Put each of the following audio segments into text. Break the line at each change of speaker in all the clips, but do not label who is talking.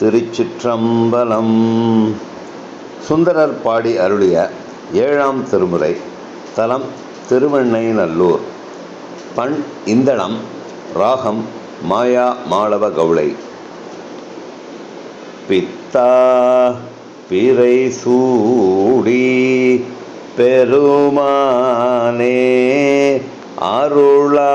திருச்சிற்றம்பலம். சுந்தரர் பாடி அருளிய ஏழாம் திருமுறை தலம் திருவெண்ணைநல்லூர் பண் இந்தளம் ராகம் மாயா மாளவ கவுளை. பித்தா பிறை சூடி பெருமானே அருளா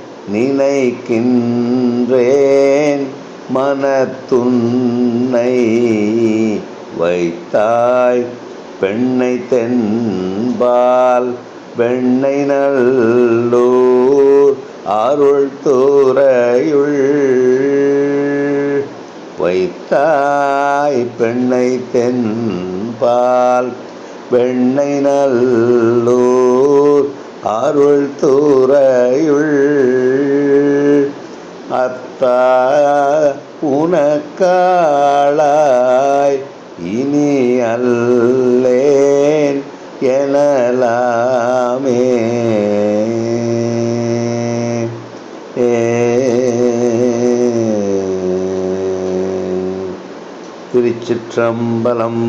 நினைக்கின்றேன் மனத்துன்னை வைத்தாய் பெண்ணை தென்பால் வெண்ணை நல்லூர் அருள் தூரையுள் வைத்தாய் பெண்ணை தென்பால் வெண்ணை நல்லூர் அருள் தூரையுள் அத்தா உனக்காளாய் இனி அல்லேன் எனலாமே. திருச்சிற்றம்பலம்.